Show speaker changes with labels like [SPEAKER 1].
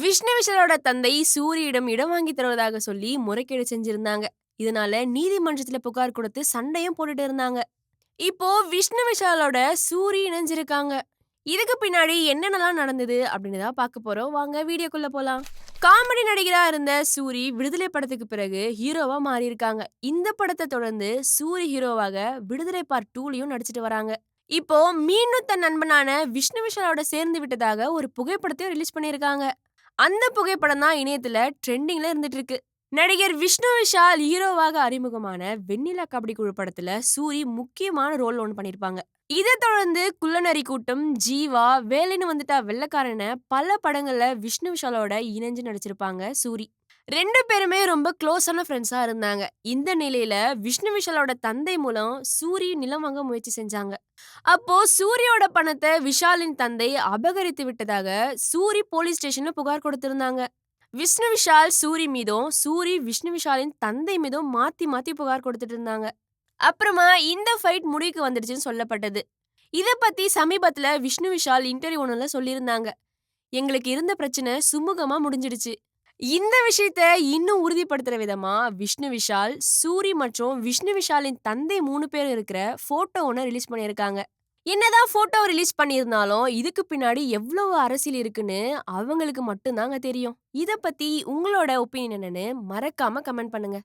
[SPEAKER 1] விஷ்ணு விஷாலோட தந்தை சூரியிடம் இடம் வாங்கி தருவதாக சொல்லி முறைகேடு செஞ்சிருந்தாங்க. இதனால நீதிமன்றத்துல புகார் கொடுத்து சண்டையும் போட்டுட்டு இருந்தாங்க. இப்போ விஷ்ணு விஷாலோட சூரி இணைஞ்சிருக்காங்க. இதுக்கு பின்னாடி என்னென்னலாம் நடந்தது அப்படின்னு தான் பார்க்க போறோம். வாங்க வீடியோக்குள்ள போலாம். காமெடி நடிகரா இருந்த சூரி விடுதலை படத்துக்கு பிறகு ஹீரோவா மாறி இருக்காங்க இந்த படத்தை தொடர்ந்து சூரி ஹீரோவாக விடுதலை பார்ட் டூலையும் நடிச்சிட்டு வராங்க. இப்போ மீண்டும் தன் நண்பனான விஷ்ணு விஷாலோட சேர்ந்து விட்டதாக ஒரு புகைப்படத்தையும் ரிலீஸ் பண்ணியிருக்காங்க. அந்த புகைப்படம் தான் இணையத்துல ட்ரெண்டிங்ல இருந்துட்டு இருக்கு நடிகர் விஷ்ணு விஷால் ஹீரோவாக அறிமுகமான வெண்ணிலா கபடி குழு படத்துல சூரி முக்கியமான ரோல் ஒன்று பண்ணியிருப்பாங்க இதை தொடர்ந்து குள்ளநரி கூட்டம் ஜீவா வேலைன்னு வந்துட்டா வெள்ளக்காரன பல படங்கள்ல விஷ்ணு விஷாலோட இணைஞ்சு நடிச்சிருப்பாங்க சூரி. ரெண்டு பேருமே ரொம்ப க்ளோஸான ஃப்ரெண்ட்ஸா இருந்தாங்க. இந்த நிலையில விஷ்ணு விஷாலோட தந்தை மூலம் சூரி நிலம் வாங்க முயற்சி செஞ்சாங்க. அப்போ சூரியோட பணத்தை விஷாலின் தந்தை அபகரித்து விட்டதாக சூரி போலீஸ் ஸ்டேஷன்ல புகார் கொடுத்திருந்தாங்க. விஷ்ணு விஷால் சூரி மீதும் சூரி விஷ்ணு விஷாலின் தந்தை மீதும் மாத்தி மாத்தி புகார் கொடுத்துட்டு இருந்தாங்க. அப்புறமா இந்த ஃபைட் முடிவுக்கு வந்துடுச்சுன்னு சொல்லப்பட்டது. இத பத்தி சமீபத்துல விஷ்ணு விஷால் இன்டர்வியூ ஒன்றுல சொல்லியிருந்தாங்க. எங்களுக்கு இருந்த பிரச்சனை சுமூகமா முடிஞ்சிடுச்சு. இந்த விஷயத்த இன்னும் உறுதிப்படுத்துற விதமா விஷ்ணு விஷால் சூரி மற்றும் விஷ்ணு விஷாலின் தந்தை மூணு பேரும் இருக்கிற போட்டோ ஒன்று ரிலீஸ் பண்ணியிருக்காங்க. என்னதான் போட்டோ ரிலீஸ் பண்ணியிருந்தாலும் இதுக்கு பின்னாடி எவ்வளவு அரசியல் இருக்குன்னு அவங்களுக்கு மட்டும்தாங்க தெரியும். இத பத்தி உங்களோட ஒப்பீனியன் என்னன்னு மறக்காம கமெண்ட் பண்ணுங்க.